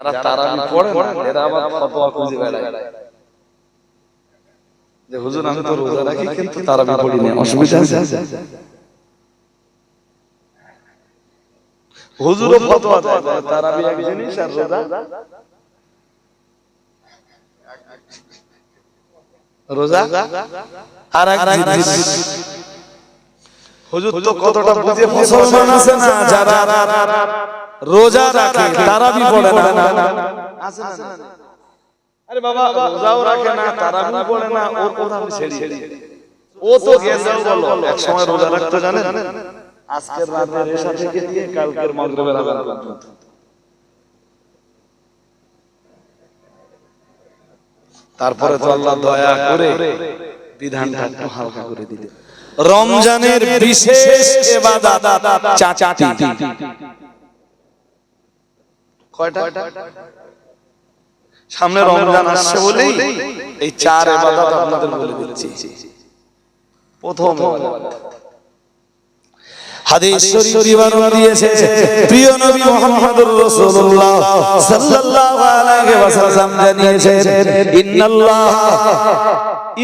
যারা পড়ে না এরা আবার ফতোয়া খুঁজে বেড়ায়। যে হুজুর আমি তো রোজা রাখি কিন্তু তারাবি পড়ি না। অসুবিধা আছে? হুজুরও ফতোয়া দেয় তারাবি এক জিনিস আর রোজা? রোজা? আর এক জিনিস। হুজুর তো কতটা বুঝে মুসলমান আছে না? যারা রোজা রাখে তারাবি পড়ে না? আছে না আরে বাবা রোজাও রাখে না তারাবি পড়ে না ওর কথা আমি ছেড়ে ও তো গেছেও বলো এক সময় রোজা রাখতে জানেন? আজকের রাতের এশা থেকে দিয়ে কালকের মাগরিবের আজান পর্যন্ত তারপরে তো আল্লাহ দয়া করে বিধানটা একটু হালকা করে দিলেন। রমজানের বিশেষ ইবাদত চাচাটি। কয়টা? সামনে রমজান আসছে বলেই এই চার ইবাদত আপনাদের বলে দিচ্ছি। প্রথম হাদিস শরীফ দিয়েছে। প্রিয় নবী মুহাম্মদুর রাসূলুল্লাহ। সাল্লাল্লাহু আলাইহি ওয়াসাল্লাম জানিয়েছেন ইন্নাল্লাহ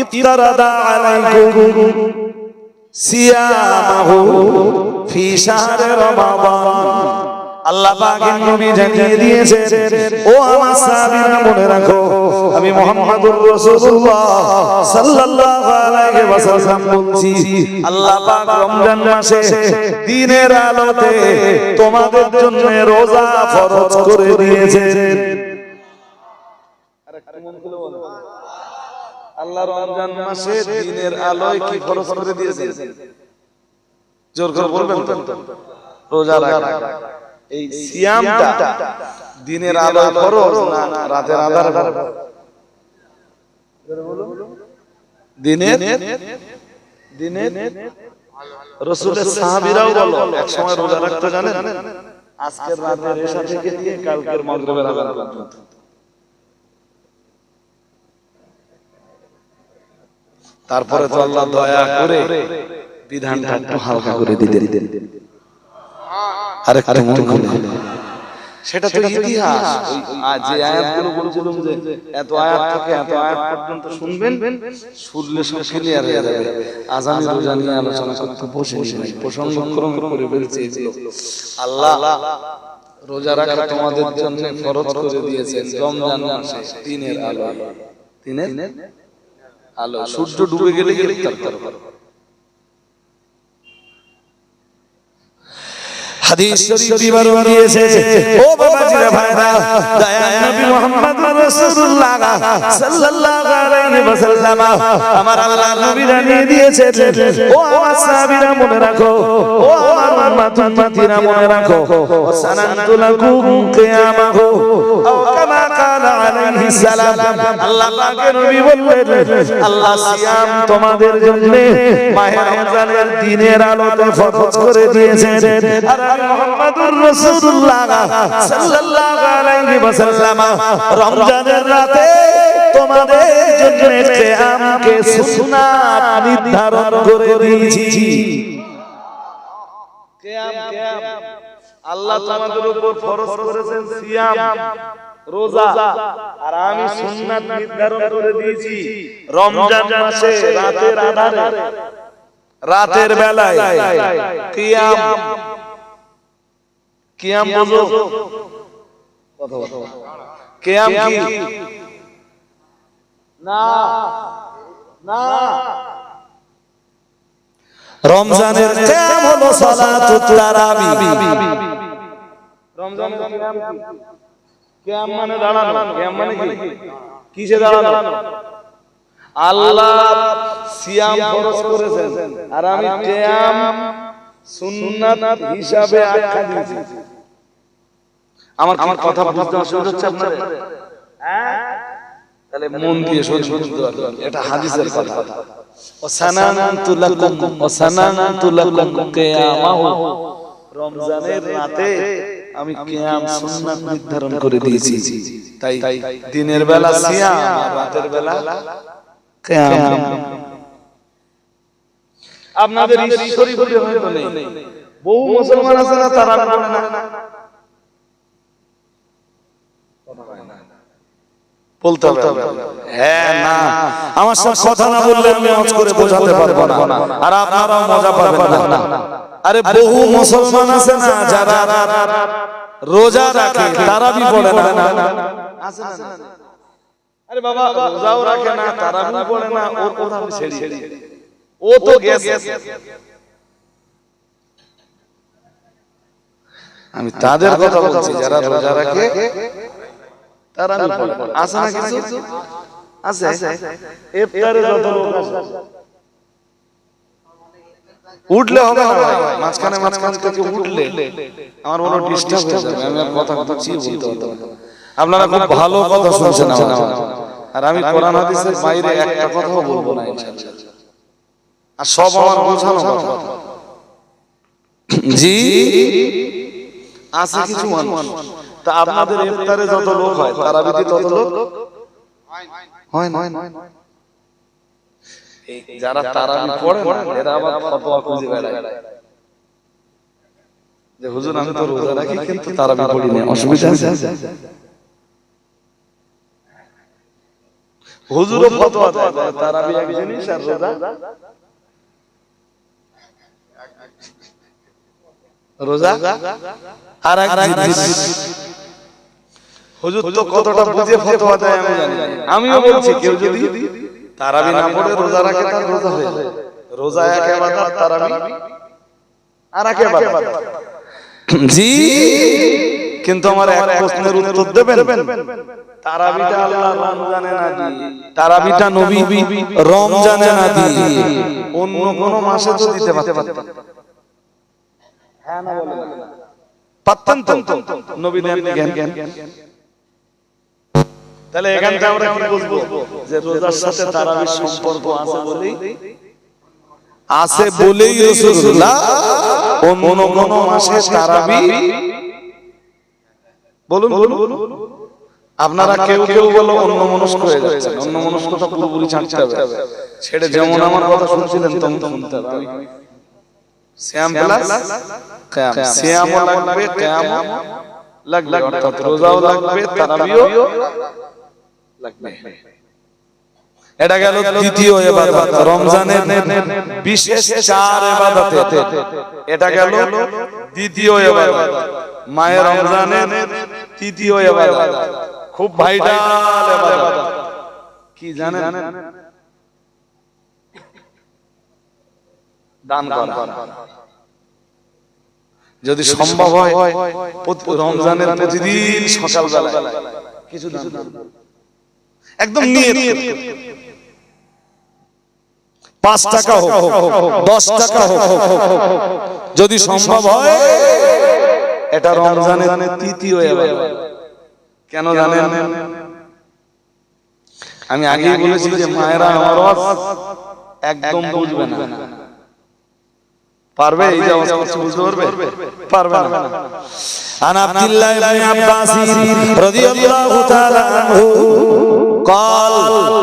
ইফতারাদা আলাইকুম সিয়ামাহু ফি শাহরি রমাদান। আল্লাহ পাকের নবী জানিয়ে দিয়েছেন ও আমার সাহাবীরা মনে রাখো আমি মুহাম্মদুর রাসূলুল্লাহ সাল্লাল্লাহু আলাইহি ওয়াসাল্লাম বলছি আল্লাহ পাক রমজান মাসে দিনের আলোতে তোমাদের জন্য রোজা ফরজ করে দিয়েছেন। আল্লাহ রমজান মাসে দিনের আলোয় কি খরচ করে দিয়েছেন? জোর করে বলবেন রোজা রাখা। এই সিয়ামটা দিনের আলোয় খরচ না রাতের আধার দিনের দিনের রসুলের সাহাবীরাও বলো এক সময় রোজা রাখতে জানেন? আজকের রাতের এশা থেকে কালকের মাগরিবের আজান পর্যন্ত তারপরে তো আল্লাহ দয়া করে বিধানটা একটু হালকা করে দিতে দিতেন আরেকটা মন খুলে। সেটা তো ইতিহাস। ওই আজ যে আয়াতগুলো বলছিলাম যে এত আয়াত থেকে এত আয়াত পর্যন্ত শুনবেন শুনলে সব ক্লিয়ার হয়ে যাবে। আজানি রোজা নিয়ে আলোচনা করতে বসে নাই প্রসঙ্গ ক্রম করে এগুলো আল্লাহ রোজা রাখা তোমাদের জন্য ফরজ করে দিয়েছেন রমজান মাসে দিনের আলো। দিনের আলো। সূর্য ডুবে গেলে গেলে ইফতার করো। হাদিস শরীফ দিয়েছে। ও ভাইরা দয়াল নবী মুহাম্মদ রাসূলুল্লাহ সাল্লাল্লাহু আলাইহি ওয়াসাল্লাম আমার আল্লাহ নবী জানিয়ে দিয়েছে ও আমার সাহাবীরা মনে রাখো ও আমার মনে রাখো। সানান্তু লাকুম কিয়ামাহু আও কামা কালা আলাইহি সালাম। আল্লাহ পাকের নবী বললেন আল্লাহ সিয়াম তোমাদের জন্য মাহে রমজানের দিনের আলোতে ফরজ করে দিয়েছেন। আর মুহাম্মদুর রাসূলুল্লাহ সাল্লাল্লাহু আলাইহি ওয়াসাল্লাম রমজানের রাতে তোমাদের জন্য সুন্নাত নির্ধারণ করে দিয়েছি। আল্লাহ তোমাদের উপর ফরজ করেছেন সিয়াম রোজা আর আমি সুন্নাত নির্ধারণ করে দিয়েছি রমজান মাসে রাতের আধারে রাতের বেলায়। কিয়াম কিয়াম বুঝো। কথা। কিয়াম কি? না। না। রমজানের কিয়াম হলো সালাতুত তারাবি। কিয়াম কিয়াম মানে দাঁড়ানো। কিয়াম মানে কি? কিসে দাঁড়ানো? আল্লাহ সিয়াম ফরজ করেছেন। আর আমি কিয়াম সুন্নাত হিসাবে আখ্যা দিয়েছি। আমার আমার কথা বুঝতে অসুবিধা হচ্ছে আপনার তাহলে মন দিয়ে শুনতে এটা হাদিসের কথা। ওয়াসানানতু লাকুম ওয়াসানানতু লাকুম কিয়ামাহু। রমজানের রাতে আমি কিয়াম সুন্নাত নির্ধারণ করে দিয়েছি। তাই দিনের বেলা সিয়াম আর রাতের বেলা কিয়াম। আপনাদের ঈশ্বরী বলে হয়তো নেই। বহু মুসলমান আছে না তারা না? বলতে হবে হ্যাঁ না। আমার সাথে কথা না বললে আমি হজ করে বোঝাতে পারব না। আর আপনারাও মজা পাবেন না। আরে বহু মুসলমান আছে না যারা রোজা রাখে তারা বি পড়ে না। আছে না। আরে বাবা রোজাও রাখে না তারা পড়ে না ওর কথা আমি ছেড়ি ও তো গেছে। আমি তাদের কথা বলছি যারা রোজা রাখে তারা না। আছে না কিছু আছে। ইফতারে যত লোক আছে উঠলে হবে না মাঝখানে মাঝখানে থেকে উঠলে। আমার মনে ডিস্টার্ব হয়ে যাবে। আমি আর কথা কথা চিয়ে বলতে আপনারা খুব ভালো কথা শুনছেন আমার আর আমি কোরআন হাদিসের বাইরে একটা কথাও বলব না আর সব আমার বোঝানো কথা। জি? আছে কিছু মানুষ। তা আপনাদের ইফতারে যত লোক হয় তারা বিধি তত লোক? হয় না। যারা তারাবি পড়ে না এরা আবার ফতোয়া খুঁজে বেড়ায়। যে হুজুর আমি তো রোজা রাখি কিন্তু তারাবি পড়ি না অসুবিধা আছে। হুজুরও ফতোয়া দেয় তারাবি এক জিনিস আর রোজা। রোজা আর হুজুর তো কতটা বুঝে ফতোয়া দেয় আমি জানি। আমিও বলছি কেউ যদি তারাবি না পড়ে রোজা রাখে তার রোজা হয়ে যায় রোজা এক ইবাদত তারাবি। আর এক ইবাদত জি। কিন্তু আমার এক প্রশ্নের উত্তর দেবেন? তারাবিটা আল্লাহ রমজানে না দিয়ে তারাবিটা নবী রমজানে না দিয়ে অন্য কোন মাসে তো দিতে পারতেন। পারতেন তো নবী দেন জ্ঞান জ্ঞান। তাহলে এখান থেকে আমরা কি বুঝব যে রোজার সাথে তারাবির সম্পর্ক আছে বলেই আছে বলেই রাসূলুল্লাহ অন্য কোন মাসে তারাবি। বলুন বলুন। আপনারা কেউ কেউ বলো অন্য মনস্ক হয়ে যাচ্ছেন অন্য মনস্কতা পুরোপুরি ছাড়তে হবে। ছেড়ে যেমন আমার কথা শুনছিলেন তেমন শুনতে হবে শ্যাম প্লাস কিয়াম শ্যামও লাগবে কিয়ামও লাগবে অর্থাৎ রোজাও লাগবে তারাবিও লাগবে এটা গেল দ্বিতীয় ইবাদত রমজানের বিশেষ চার ইবাদতে এটা গেল দ্বিতীয় ইবাদত মায়ের রমজানের তৃতীয় ইবাদত খুব ভাইটাল ইবাদত কি জানেন দান করা। যদি সম্ভব হয় রমজানের প্রতিদিন সকালবেলা কিছু করুন। একদম পাঁচ টাকা হোক দশ টাকা হোক। যদি সম্ভব হয় এটা রমজানের তৃতীয় কেন জানেন? আমি আগে বলেছি যে মায়েরা আমার একদম বুঝবে না। পারবে এই যে আওয়াজ করছি বুঝতে পারবে পারবে না عن عبد الله بن عباس رضي الله تعالى عنه قال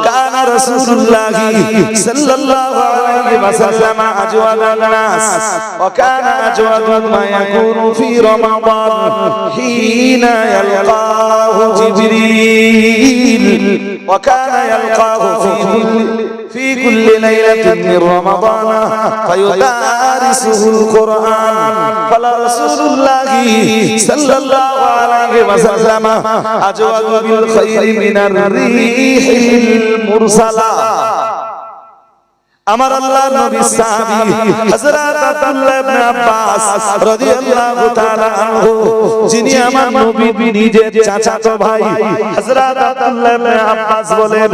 كان رسول الله صلى الله عليه وسلم أجود الناس وكان أجود ما يكون في رمضان حين يلقاه جبريل وكان يلقاه في كل في كل ليلة من رمضان فيدارسه القرآن فلرسول الله صلى الله عليه وسلم أجود بالخير من الريح মুরসালা। আমার আল্লাহ নবী সাহাবী হযরত আব্দুল্লাহ ইবনে আব্বাস রাদিয়াল্লাহু তাআলা আনহু যিনি আমার নবী নিজে চাচাতো ভাই। হযরত আব্দুল্লাহ ইবনে আব্বাস বলেন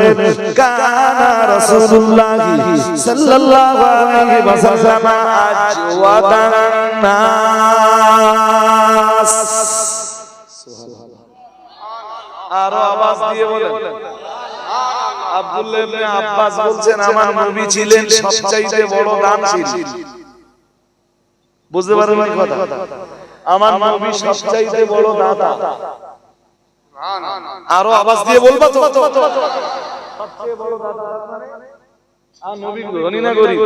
কানা রাসূলুল্লাহ সাল্লাল্লাহু আলাইহি ওয়াসাল্লাম আজওয়াতান নাস। সুবহানাল্লাহ আরও আওয়াজ দিয়ে বলেন। আব্দুল্লাহ ইবনে আব্বাস বলছেন আমার নবী ছিলেন সবচাইতে বড় দানশীল। বুঝতে পারেন কথা? আমার নবী সবচাইতে বড় দাতা। আরও আওয়াজ দিয়ে বলবা তো। সবচেয়ে বড় দাতা মানে? আর নবী ধনী না গরিব?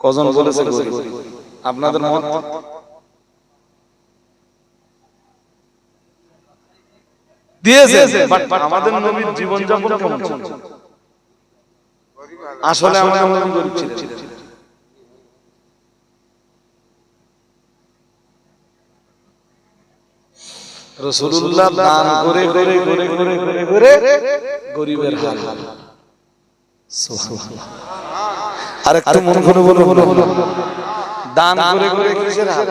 কজন বলেছে আপনাদের মত? দিয়েছে বাট আমাদের নবীর জীবন যাপন কেমন ছিল? আসলে আমাদের নবী গরিব ছিলেন। রসুল্লাহ দান করে করে করে করে করে করে গরিবের হাল। আর একটু মন করে বলো দান করে করে কিসের হাল?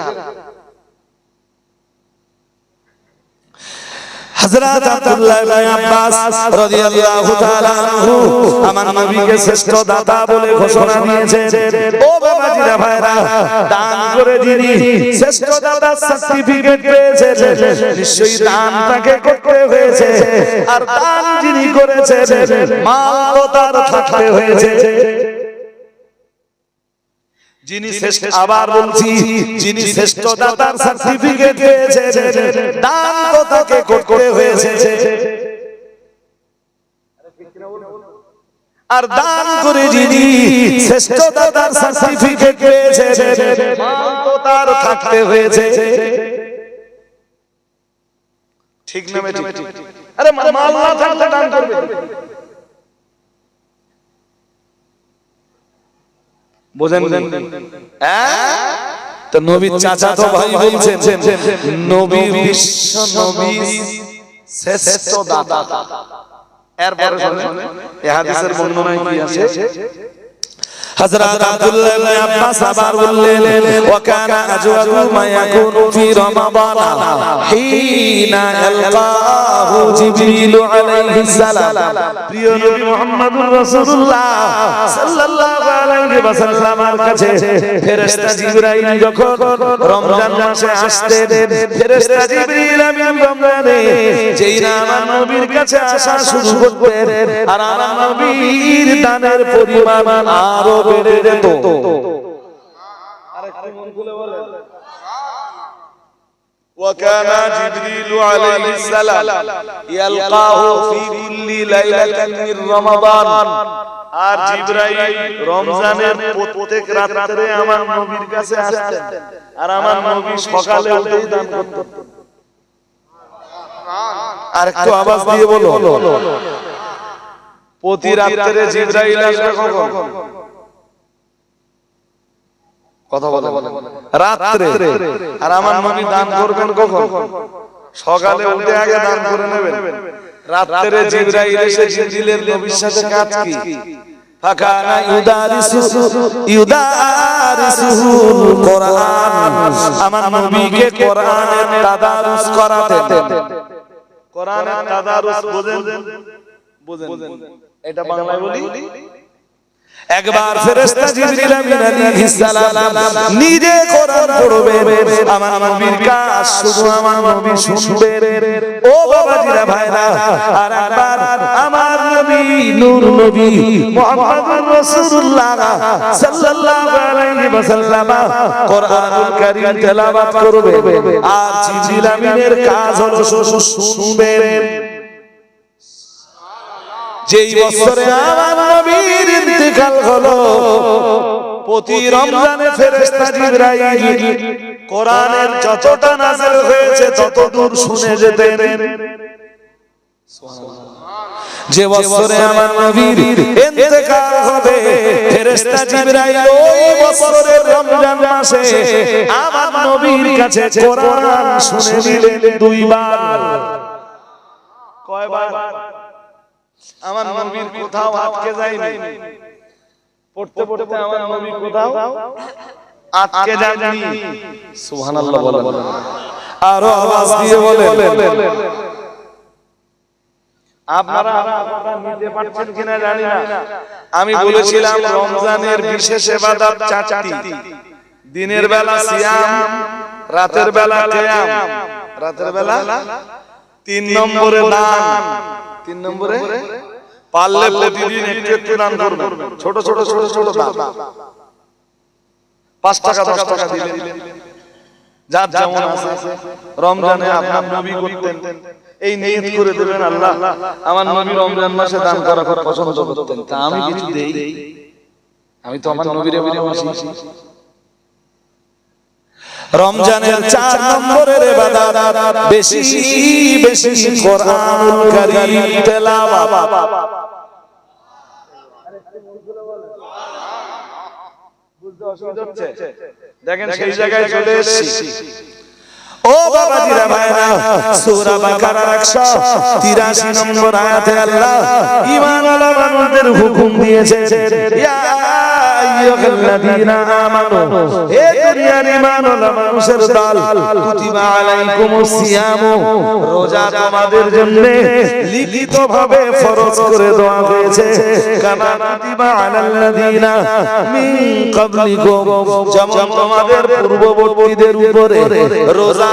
হযরত আব্দুল্লাহ ইবনে আব্বাস রাদিয়াল্লাহু তাআলা আনহু আমার নবীকে শ্রেষ্ঠ দাতা বলে ঘোষণা দিয়েছেন। ও বাবাজিরা ভাইরা, দান করে যিনি শ্রেষ্ঠ দাতা সার্টিফিকেট পেয়েছে নিশ্চয়ই দান তাকে করতে হয়েছে। আর দান যিনি করেছে মাল তার থাকতে হয়েছে। যিনি শ্রেষ্ঠ আবার বলছি যিনি শ্রেষ্ঠ দাতার সার্টিফিকেট পেয়েছে দান তো তাকে করতে হয়েছে। আর দান করে যিনি শ্রেষ্ঠ দাতার সার্টিফিকেট পেয়েছে তো তার থাকতে হয়েছে। ঠিক না ঠিক। আরে মাল না থাকলে দান করবে। বোঝেন তো নবীর চাচা তো ভাই বলছেন নবী বিশ্ব নবী শ্রেষ্ঠ দাতা। এরপরে শুনে এই হাদিসের বর্ণনায় কি আছে? হযরত আব্দুল্লাহ ইবনে আব্বাস আবার বললেন ওয়া কানা আজওয়াজু মা ইয়াকুনু ফি রমাদান হিনা ইয়ালকাহু জিবরিল আলাইহিস সালাম। প্রিয় নবী মুহাম্মদুর রাসূলুল্লাহ সাল্লাল্লাহু আলাইহি ওয়াসাল্লামের কাছে ফেরেশতা জিবরাইল যখন রমজান মাসে আসতেন ফেরেশতা জিবরিল আমিন রমজানে যেই না আমার নবীর কাছে আসা শুরু করতেন আর আমার নবীর দানের পরিমাণ আরো বেড়ে যেত وكان جبريل عليه السلام يلقاه في كل ليلة من رمضان আর জিব্রাইল রমজানের প্রত্যেক রাতে আমার নবীর কাছে আসতেন। আর আমার নবী সকালে উঠেই দান করতেন। আর একটু আওয়াজ দিয়ে বলো। প্রতি রাত্রে জিব্রাইল আসবে কখন? কথা বলে রাত্রে। আর আমার নবী দান করবেন কখন? সকালে উঠে আগে দান করে নেবেন। রাত্রে জিব্রাইল এসে জিবরিলের নবীর সাথে কাজ কি? ফাকানা ইউদারিসু? ইউদারিসুল কোরআন। আমার নবীকে কোরআনের তাদারুস করাতেন। কোরআনের তাদারুস বোঝেন। বোঝেন। এটা বাংলায় বলি? একবার ফেরেশতা জিবরিল আমিন আলাইহিস সালাম নিজে কোরআন পড়বে আমার নবীর কাজ শুধু আমার নবী শুনবে ও বাবাজিরা ভাইরা আর একবার আমার নবী নূর নবী মুহাম্মদুর রাসূলুল্লাহ সাল্লাল্লাহু আলাইহি ওয়াসাল্লাম কোরআনুল কারীম তেলাওয়াত করবে আর জিবরিল আমিনের কাজ হলো শুধু শুনবেন। যেই বছরে আমার নবীর ইন্তেকাল হলো প্রতি রমজানে ফেরেশতা জিবরাইল কোরআনের যতটা নাযিল হয়েছে তত দূর শুনে যেতেন। যে বছরে আমার নবীর ইন্তেকাল হবে ফেরেশতা জিবরাইল ওই বছরের রমজান মাসে আমার নবীর কাছে কোরআন শুনে নিলেন দুইবার। কয়বার? আমার নবীর কোথাও আটকে যায়নি। পড়তে পড়তে আমার নবী কোথাও আটকে যাননি। সুবহানাল্লাহ বলেন। আরও আওয়াজ দিয়ে বলেন। আপনারা নিতে পারছেন কিনা জানি না। আমি বলেছিলাম রমজানের বিশেষ ইবাদত চারটি। দিনের বেলা সিয়াম রাতের বেলা কিয়াম। রাতের বেলা তিন নম্বরে দান। তিন নম্বরে পারলে প্রতিদিন একটু একটু দান করবেন ছোট ছোট ছোট ছোট দান পাঁচ টাকা দশ টাকা যার যেমন আছে রমজানে আপনার নবী করতেন। এই নিয়ত করে দেবেন আল্লাহ। আমার নবী রমজান মাসে দান করা করা পছন্দ করতেন। তা আমি কিছু দেই। আমি তো আমার নবীরে ভালোবাসি রমজানের চার নম্বরের ইবাদত বেশি বেশি কোরআনুল কারীম তেলাওয়াত। দেখেন সেই জায়গায় চলে এসেছি। ও বাবাজিরা ভাইরা সূরা বাকারার 183 নম্বর আয়াতে আল্লাহ ঈমানওয়ালা মানুষদের হুকুম দিয়েছে ইয়া আইয়ুহাল্লাযীনা আমানু হে দুনিয়ার ঈমানওয়ালা মানুষের দল কুতিবা আলাইকুমুস সিয়ামু রোজা তোমাদের জন্য লিখিতভাবে ফরজ করে দেওয়া হয়েছে। কামা কুতিবা আলাল্লাযীনা মিন ক্বাবলিকুম যেমন তোমাদের পূর্ববর্তীদের উপরে রোজা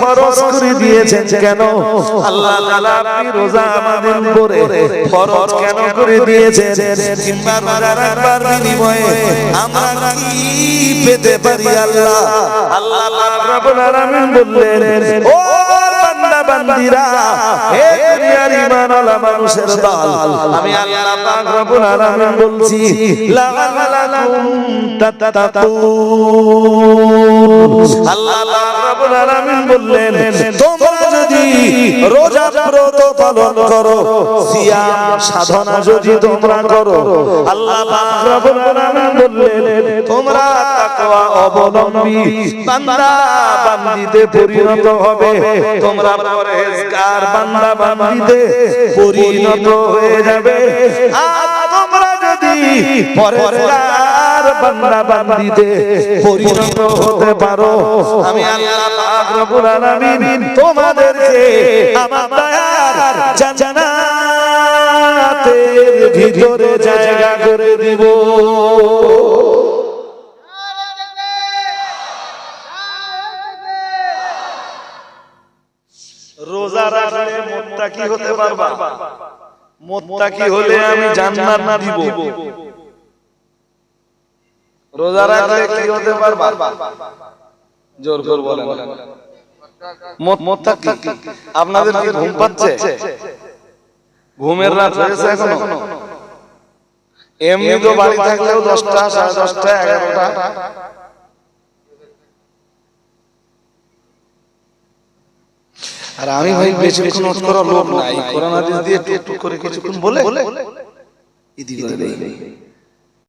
ফরজ করে দিয়েছেন কেন? আল্লাহ তাআলা আপনি রোজা আমাদের উপরে ফরজ কেন করে দিয়েছেন? কিংবা রোজা রাখবার বিনিময়ে আমরা কি পেতে পারি আল্লাহ? আল্লাহ রব্বুল আলামিন বললেন, ও বান্দিরা, হে দুনিয়ার ঈমানওয়ালা মানুষের দল, আমি আল্লাহ পাক রব্বুল আলামিন বলছি লাআল্লাকুম তাত্তাকুন। আল্লাহ পাক রব্বুল আলামিন বললেন যদি রোজা ব্রত পালন করো সিয়াম সাধনা যদি তোমরা করো, আল্লাহ পাক রব্বুল আলামিন বললেন, তোমরা তাকওয়া অবলম্বী বান্দা, বান্দিতে পরিণত হবে। তোমরা পরহেজগার, বান্দা, বান্দিতে পরিণত হয়ে যাবে। আর যদি বান্দা বান্দিতে পরিণত হতে পারো। আমি আল্লাহ পাক রব্বুল আলামিন তোমাদেরকে আমার দয়ার জান্নাতের ভিতরে জায়গা করে দিব। রোজা রাখলে মোত্তাকি হতে পারবা? মোত্তাকি হলে আমি জান্নাত না দিব। রোজা রাখলে কি হতে পারবা? জোর করে বলেন। মোত্তাকি। আপনাদের কি ঘুম পাচ্ছে? ঘুমের রাত হয়েছে এখনও। এমনি তো বাড়ি থাকলেও দশটা সাড়ে দশটা এগারোটা। আর আমি ভাই বেশিক্ষণ নোট করা লোক নাই। কোরআন হাদিস দিয়ে টুক টুক করে কিছুক্ষণ বলে দেই